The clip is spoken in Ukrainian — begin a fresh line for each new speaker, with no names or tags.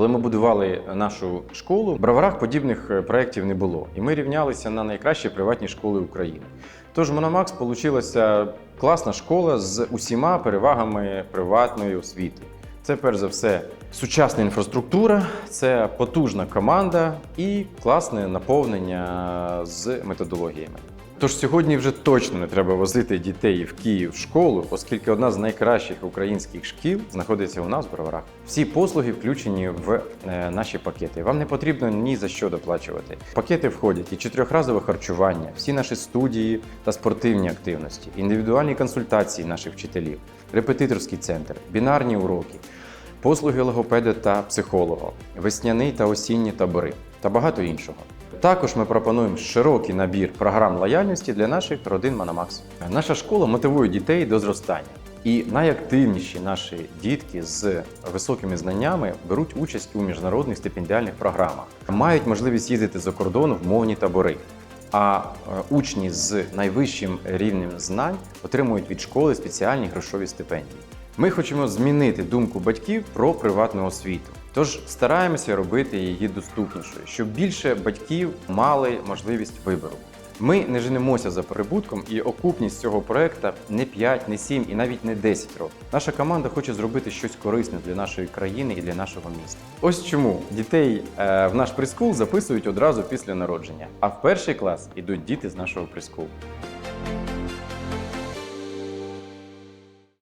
Коли ми будували нашу школу, в броварах подібних е, проєктів не було, і ми рівнялися на найкращі приватні школи України. Тож Мономакс вийшла класна школа з усіма перевагами приватної освіти. Це перш за все сучасна інфраструктура, це потужна команда і класне наповнення з методологіями. Тож сьогодні вже точно не треба возити дітей в Київ в школу, оскільки одна з найкращих українських шкіл знаходиться у нас в Броварах. Всі послуги включені в е, наші пакети. Вам не потрібно ні за що доплачувати. В пакети входять і чотирьохразове харчування, всі наші студії та спортивні активності, індивідуальні консультації наших вчителів, репетиторський центр, бінарні уроки, послуги логопеда та психолога, весняний та осінні табори та багато іншого. Також ми пропонуємо широкий набір програм лояльності для наших родин Мономакс. Наша школа мотивує дітей до зростання. І найактивніші наші дітки з високими знаннями беруть участь у міжнародних стипендіальних програмах, мають можливість їздити за кордон в мовні табори. А е, учні з найвищим рівнем знань отримують від школи спеціальні грошові стипендії. Ми хочемо змінити думку батьків про приватну освіту. Тож стараємося робити її доступнішою, щоб більше батьків мали можливість вибору. Ми не женемося за прибутком, і окупність цього проекту не 5, не 7 і навіть не 10 років. Наша команда хоче зробити щось корисне для нашої країни і для нашого міста. Ось чому дітей е, в наш прискул записують одразу після народження, а в перший клас ідуть діти з нашого прискулу.